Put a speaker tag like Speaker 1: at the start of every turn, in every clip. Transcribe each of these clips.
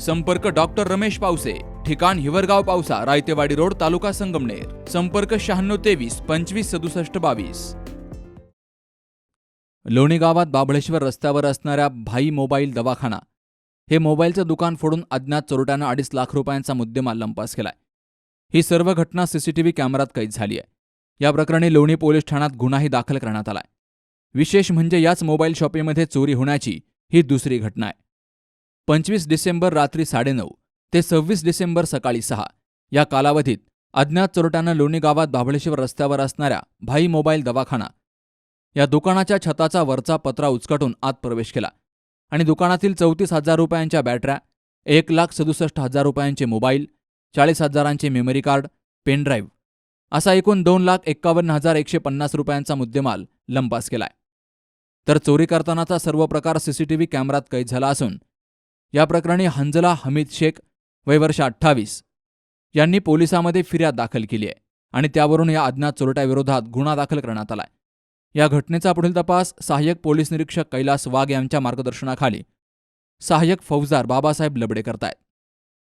Speaker 1: संपर्क डॉक्टर रमेश पावसे ठिकाण हिवरगाव पावसा रायतेवाडी रोड तालुका संगमनेर. संपर्क शहाण्णव तेवीस पंचवीस सदुसष्ट बावीस. लोणी गावात बाबळेश्वर रस्त्यावर असणाऱ्या भाई मोबाईल दवाखाना. हे मोबाईलचं दुकान फोडून अज्ञात चोरट्यानं अडीच लाख रुपयांचा मुद्देमाल लंपास केलाय. ही सर्व घटना सीसीटीव्ही कॅमेरात कैद झाली आहे या प्रकरणी लोणी पोलीस ठाण्यात गुन्हाही दाखल करण्यात आलाय. विशेष म्हणजे याच मोबाईल शॉपिंगमध्ये चोरी होण्याची ही दुसरी घटना आहे. पंचवीस डिसेंबर रात्री साडेनऊ ते सव्वीस डिसेंबर सकाळी सहा. या कालावधीत अज्ञात चोरट्यानं लोणी गावात बाभळेश्वर रस्त्यावर असणाऱ्या भाई मोबाईल दवाखाना या दुकानाच्या छताचा वरचा पत्रा उचकटून आत प्रवेश केला आणि दुकानातील चौतीस हजार रुपयांच्या बॅटऱ्या एक लाख सदुसष्ट हजार रुपयांचे मोबाईल चाळीस हजारांचे मेमरी कार्ड पेनड्राईव्ह असा एकूण दोन लाख एक्कावन्न हजार एकशे पन्नास रुपयांचा मुद्देमाल लंपास केलाय. तर चोरी करतानाचा सर्व प्रकार सीसीटीव्ही कॅमेरात कैद झाला असून या प्रकरणी हंजला हमीद शेख वयवर्ष अठ्ठावीस यांनी पोलिसांमध्ये फिर्याद दाखल केली आहे आणि त्यावरून या अज्ञात चोरट्याविरोधात गुन्हा दाखल करण्यात आलाय. या घटनेचा पुढील तपास सहाय्यक पोलीस निरीक्षक कैलास वाघ यांच्या मार्गदर्शनाखाली सहाय्यक फौजदार बाबासाहेब लबडे करतायत.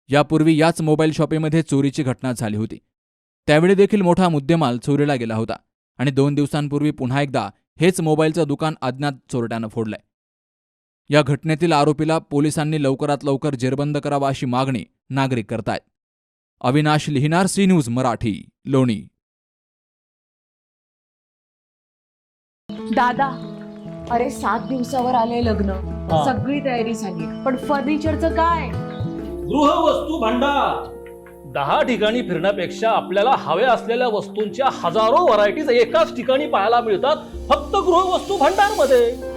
Speaker 1: यापूर्वी याच मोबाईल शॉपीमध्ये चोरीची घटना झाली होती. त्यावेळी देखील मोठा मुद्देमाल चोरीला गेला होता आणि दोन दिवसांपूर्वी पुन्हा एकदा हेच मोबाईलचं दुकान अज्ञात चोरट्यानं फोडलंय. या घटनेतील आरोपीला पोलिसांनी लवकरात लवकर जेरबंद करावा अशी मागणी नागरिक करतायत. अविनाश लिहिनार सी न्यूज मराठी लोणी.
Speaker 2: दादा अरे सात दिवसावर आले लग्न.
Speaker 3: हा.
Speaker 2: सगळी तयारी झाली. पण फर्निचरचं काय?
Speaker 3: गृहवस्तू भांडार. दहा ठिकाणी फिरण्यापेक्षा आपल्याला हव्या असलेल्या वस्तूंच्या हजारो व्हरायटीज एकाच ठिकाणी पाहायला मिळतात फक्त गृहवस्तू भांडारमध्ये